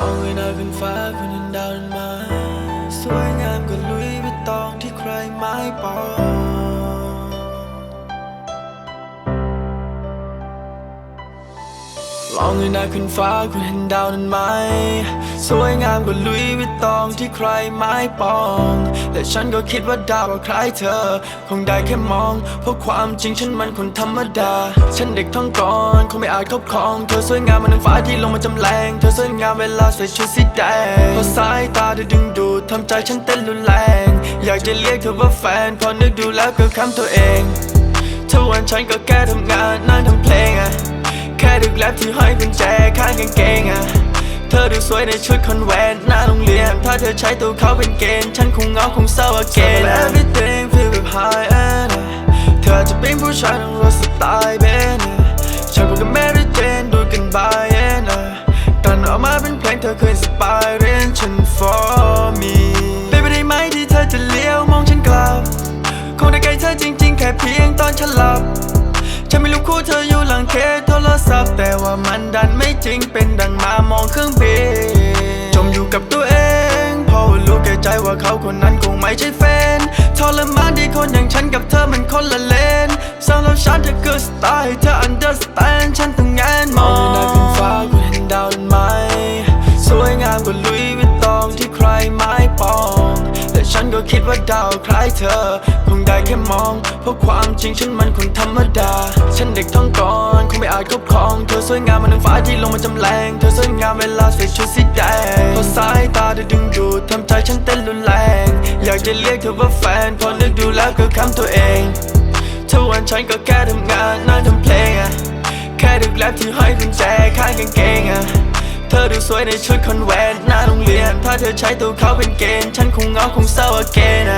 ขึ้นฟ้าคุณเห็นดาวนั้นไหมสวยงามกว่าลุยวิตตองที่ใครไม่ปอง ลองเงยหน้าขึ้นฟ้าคุณเห็นดาวนั้นไหม สวยงามกว่าลุยวิตตองที่ใครไม่ปอง แต่ฉันก็คิดว่าดาวกว่าใครเธอ คงได้แค่มอง เพราะความจริงฉันมันคนธรรมดา ฉันเด็กท้องก่อนคงไม่อาจครอบครอง เธอสวยงามเหมันนางฟ้าที่ลงมาจำแรงเธอสวยงามเวลาใส่ชุดสีแดงพราะสายตาเธอดึงดูดทำใจฉันเต้นรุนแรง อยากจะเรียกเธอว่าแฟนพอนึกดูแล้วก็คำตัวเองทุกวันฉันก็แค่ทำงานนั่งทำเพลงอะ บที่ห้อยกุญแจข้างกางเกงอะเธอดูสวยในชุดคอนแวนต์หน้าโรงเรียน ถ้าเธอใช้ตัวเขาเป็นเกณฑ์ ฉันคงเงาคงเศร้า again everything feel แบบ high end อะเธอจะเป็นผู้ชายต้องรถสไตล์เบนอะฉันพูดกับแมรี่เจนดูกันบายเอ็นอะตันออกมาเป็นเพลงเธอเคยสปายเรียนฉัน for me เป็นไปได้ไหมที่เธอจะเลี้ยวมองฉันกลับ คงได้ใกล้เธอจริง ๆ แค่เพียงตอนฉันหลับ ฉันไม่รู้คู่เธออยู่หลังเคโทร แต่ว่ามันดันไม่จริงเป็นดังมามองเครื่องบินจมอยู่กับตัวเองเพราะว่ารู้แก่ใจว่าเขาคนนั้นคงไม่ใช่แฟนทรมานที่คนอย่างฉันกับเธอมันคนละเลนสำหรับฉันเธอคือสไตล์เธอ understand ฉันต้องงานมองในขึ้นฟ้าคุณเห็นดาวไหม คิดว่าดาวคล้ายเธอ คงได้แค่มอง เพราะความจริงฉันมันคนธรรมดา ฉันเด็กท้องก่อน คงไม่อาจครอบครอง เธอสวยงามเหมันนางฟ้าที่ลงมาจำแรงเธอสวยงามเวลาใส่ชุดสีแดงเพราะสายตาเธอดึงดูดทำใจฉันเต้นรุนแรง อยากจะเรียกเธอว่าแฟน พอนึกดูแล้วก็คำตัวเองทุกวันฉันก็แค่ทำงานนั่งทำเพลงอะแค่ดึกแลบที่ห้อยกุญแจข้างกางเกงอะ สวยในชุดคอนแวนต์หน้าโรงเรียน ถ้าเธอใช้ตัวเขาเป็นเกณฑ์ ฉันคงเงาคงเศร้า again อะ